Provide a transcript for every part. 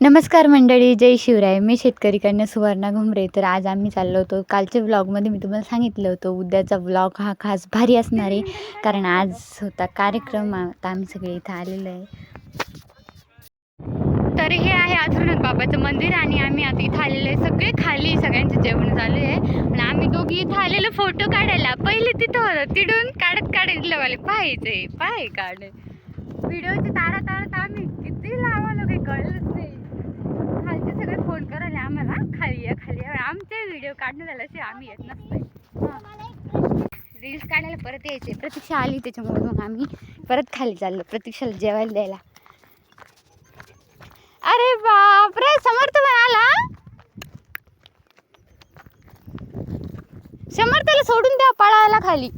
नमस्कार मंडळी जय शिवराय. मी शेतकरी कन्या सुवर्णा घुमरे. तर आज आम्ही चाललो होतो कालच्या व्लॉगमध्ये मी तुम्हाला सांगितलं होतं उद्याचा व्लॉग हा खास भारी असणार आहे. कारण आज होता कार्यक्रम. आता आम्ही सगळे इथं आलेलो आहे. तर हे आहे अजूनच बाबाचं मंदिर आणि आम्ही आता इथं आलेलो आहे. सगळे खाली सगळ्यांचं जेवण झालं आहे. आणि आम्ही दोघी इथं आलेलो फोटो काढायला. पहिले तिथं होतं. तिडून काढत काढत वाले पाहायचे पाय काढ. व्हिडिओचे तारा तारा आम्ही किती लावलं काही कळलंच नाही. फोन करायला आम्हाला खाली या खाली या. आमचे व्हिडिओ काढणं झाल्याशिवाय आम्ही येत नसतोय. रील्स काढायला परत यायचे. प्रतीक्षा आली त्याच्यामुळे मग आम्ही परत खाली चाललो. प्रतीक्षाला जेवायला द्यायला. अरे बापरे समर्थ पण आला? समर्थला सोडून द्या पळायला खाली.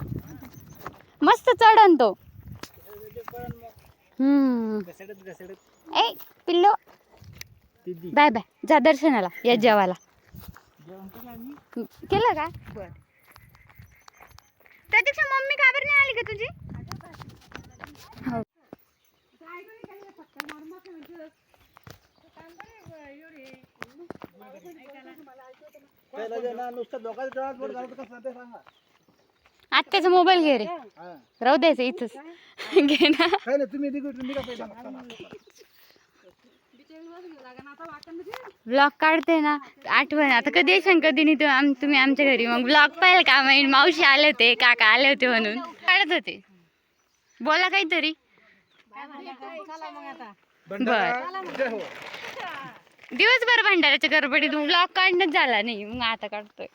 मस्त चढन तो. हम्म. ए पिल्लो. Bye bye. जा दर्शनाला या जेवायला. केलं का? बर. प्रतीक्षा मम्मी का बरं नाही आली का तुझी? हो. आत्याचा मोबाईल घे रे. राहू द्यायचं इथंच. घे ना. तुम्ही ब्लॉग काढते ना आठवण. आता कधी येशील कधी नाही तुम्ही आम- तुम्ही आमच्या घरी. मग ब्लॉग पाहिलं का? माहीत मावशी आले होते काका आले होते म्हणून. काढत होते. बोला काहीतरी. हो दिवसभर भंडाऱ्याच्या गडबडीत ब्लॉग काढणंच झाला नाही. मग आता काढतोय.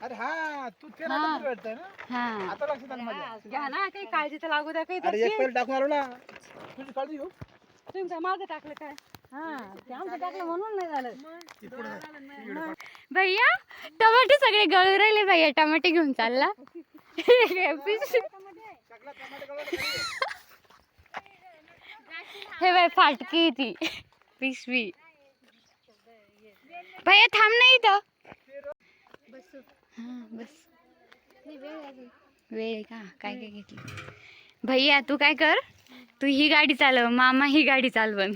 अरे हा तू ते हा. नाटक वाटतंय ना? हा. आता लक्षात आलं माझ्या घ्या ना काही काळजी तर लागू द्या काही अरे एक पहिले टाकून आलो ना. तुझी काळजी घेऊ. तुमच्या मागे टाकलं काय? हा ते आमचं टाकलं म्हणून नाही झालं. भैया टमाटे सगळे गळू राहिले भैया टमाटे घेऊन चालला. हे बाय फाटकी ती पिशवी. भैया थांब नाही इथं. हा बस. वेळ आहे का? काय काय घेतलं? भैया तू काय कर? तू ही गाडी चालव मामा ही गाडी चालवन.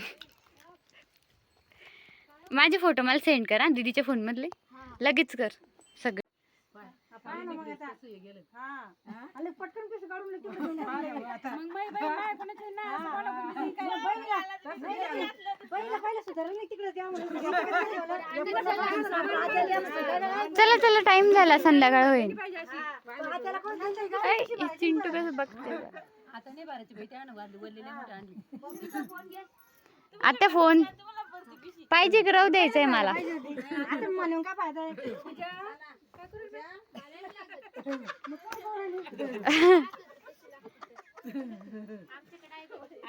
माझे फोटो मला सेंड करा दीदीच्या फोन मधले लगेच कर सगळं. चला चला टाइम झाला संध्याकाळ होईल. आत्याला कोण सांगतंय का? ऐ, हे चिंटू कसं बघते आता फोन पाहिजे का राहू द्यायचंय मला. आता म्हणून काय फायदा आहे?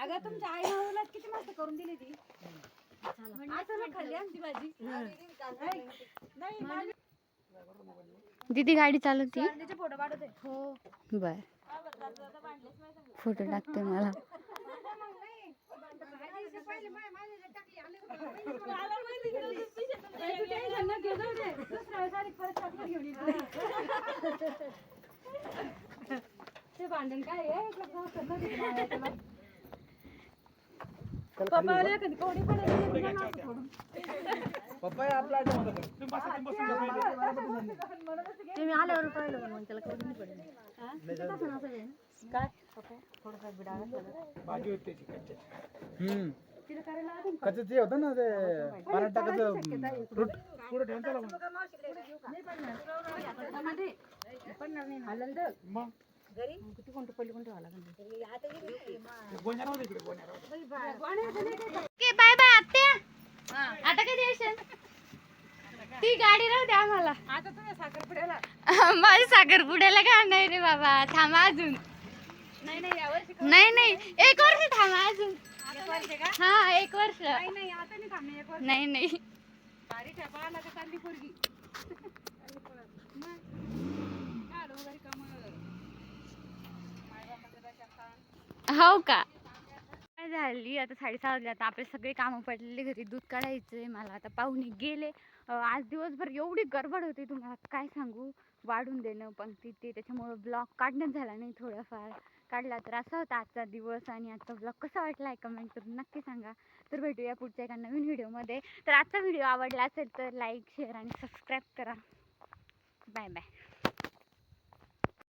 अगं तुमच्या आई किती मस्त करून दिली ती. आता ना खाल्ली आमची भाजी. नाही नाही, दीदी गाडी चालवती. तिचे फोटो पाठवते. हो. बर. फोटो टाकते मला. तू भांडण काय. पप्पा आले कधी कोणी पण. पप्पा आपला आल्यावर पाहिलं मग त्याला पडलं. काय? भाजी होती. हम्म. ते ना ते फ्रूट पुढे ठेवून चला मग. किती कोणतं पहिले कोणतं व्हायला. ओके बाय बाय आत्या. आता कधी येशील? ती गाडी राहू द्या आम्हाला. आता तुम्ही साखरपुड्याला. माझी साखरपुड्याला का नाही रे बाबा? थांबा अजून. नाही नाही यावर्षी नाही नाही एक वर्ष थांबा अजून. एक वर्ष का? हा एक वर्ष. नाही नाही. हो का? झाली? आता साडेसहा वाजले आता आपले सगळे कामं पडलेले घरी. दूध काढायचंय मला. आता पाहुणे गेले. आज दिवसभर एवढी गडबड होती तुम्हाला. काय सांगू? वाढून देणं पण तिथे त्याच्यामुळं ब्लॉग काढणंच झाला नाही थोडंफार. काढला तर असा होता आजचा दिवस आणि आजचा ब्लॉग कसा वाटला आहे कमेंट करून नक्की सांगा. तर भेटूया पुढच्या एका नवीन व्हिडिओमध्ये तर आजचा व्हिडिओ आवडला असेल तर लाईक शेअर आणि सबस्क्राईब करा. Bye bye